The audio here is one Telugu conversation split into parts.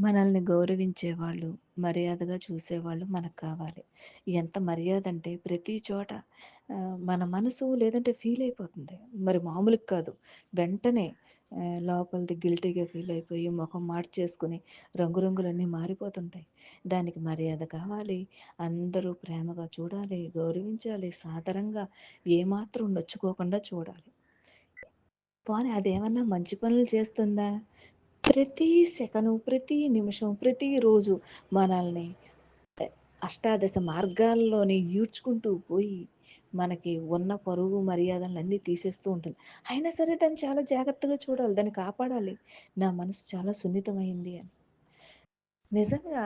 మనల్ని గౌరవించేవాళ్ళు, మర్యాదగా చూసేవాళ్ళు మనకు కావాలి. ఎంత మర్యాద అంటే ప్రతి చోట మన మనసు లేదంటే ఫీల్ అయిపోతుంది. మరి మామూలుగా కాదు. వెంటనే లోపలిది గిల్టీగా ఫీల్ అయిపోయి ముఖం మార్చేసుకుని రంగురంగులన్నీ మారిపోతుంటాయి. దానికి మర్యాద కావాలి. అందరూ ప్రేమగా చూడాలి, గౌరవించాలి, సాదరంగా ఏమాత్రం నొచ్చుకోకుండా చూడాలి. పోనీ అదేమన్నా మంచి పనులు చేస్తుందా? ప్రతి సెకను, ప్రతి నిమిషం, ప్రతిరోజు మనల్ని అష్టాదశ మార్గాల్లోని ఈడ్చుకుంటూ పోయి, మనకి ఉన్న పరువు, మర్యాదలన్నీ తీసేస్తూ ఉంటుంది. అయినా సరే దాన్ని చాలా జాగ్రత్తగా చూడాలి. దాన్ని కాపాడాలి. నా మనసు చాలా సున్నితమైంది అని. నిజంగా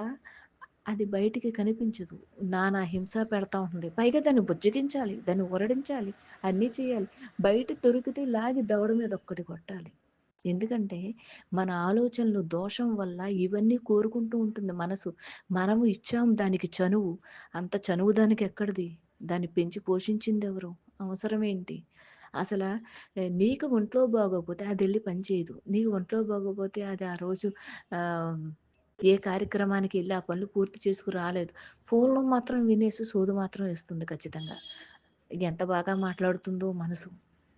అది బయటికి కనిపించదు. నానా హింస పెడతా ఉంటుంది. పైగా దాన్ని బుజ్జగించాలి, దాన్ని ఒరడించాలి అన్నీ చేయాలి. బయట దొరికితే లాగి దవడ మీద ఒక్కటి కొట్టాలి. ఎందుకంటే మన ఆలోచనలు దోషం వల్ల ఇవన్నీ కోరుకుంటూ ఉంటుంది మనసు. మనము ఇచ్చాం దానికి చనువు. అంత చనువు దానికి ఎక్కడిది? దాన్ని పెంచి పోషించింది ఎవరు అవసరం అసల అసలు నీకు ఒంట్లో బాగోకపోతే అది పని చేయదు. నీకు ఒంట్లో బాగోకపోతే అది ఆ రోజు ఏ కార్యక్రమానికి వెళ్ళి ఆ పనులు పూర్తి చేసుకు రాలేదు. ఫోన్‌లో మాత్రం వినేసి సోదు మాత్రం ఇస్తుంది ఖచ్చితంగా. ఎంత బాగా మాట్లాడుతుందో మనసు.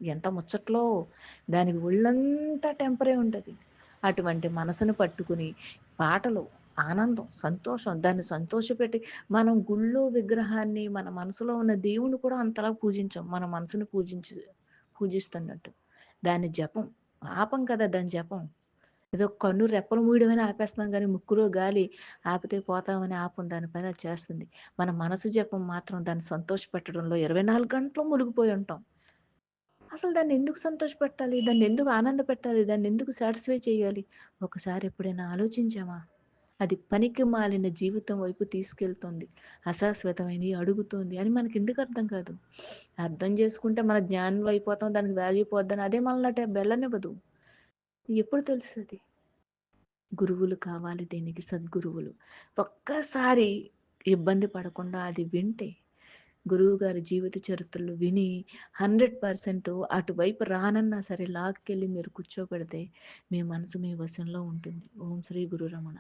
ఎంత ముచ్చట్లో దానికి ఒళ్ళంతా టెంపరే ఉంటుంది అటువంటి మనసును పట్టుకుని పాటలు, ఆనందం, సంతోషం దాన్ని సంతోషపెట్టి మనం గుళ్ళో విగ్రహాన్ని మన మనసులో ఉన్న దేవుని కూడా అంతలా పూజించాం మన మనసును పూజించి పూజిస్తున్నట్టు. దాని జపం ఆపం కదా దాని జపం. ఏదో కన్ను రెప్పలు మూయడమని ఆపేస్తున్నాం కానీ ముక్కులో గాలి ఆపితే పోతామని ఆపం. దాని అది చేస్తుంది. మన మనసు జపం మాత్రం దాన్ని సంతోషపెట్టడంలో 24 గంటలు మునిగిపోయి ఉంటాం. అసలు దాన్ని ఎందుకు సంతోషపెట్టాలి? దాన్ని ఎందుకు ఆనందపెట్టాలి? దాన్నెందుకు సాటిస్ఫై చేయాలి? ఒకసారి ఎప్పుడైనా ఆలోచించామా? అది పనికి మాలిన జీవితం వైపు తీసుకెళ్తోంది. అశాశ్వతమైనవి అడుగుతోంది అని మనకెందుకు అర్థం కాదు? అర్థం చేసుకుంటే మన జ్ఞానం అయిపోతాం. దానికి వాల్యూ పోద్దని అదే మనల్ని వెళ్ళనివ్వదు. ఎప్పుడు తెలుస్తుంది గురువులు కావాలి దీనికి సద్గురువులు. ఒక్కసారి ఇబ్బంది పడకుండా అది వింటే, గురువు గారి జీవిత చరిత్రలు విని 100% అటువైపు రానన్నా సరే లాక్కెళ్ళి మీరు కూర్చోబెడితే, మీ మనసు మీ వశంలో ఉంటుంది. ఓం శ్రీ గురు రమణ.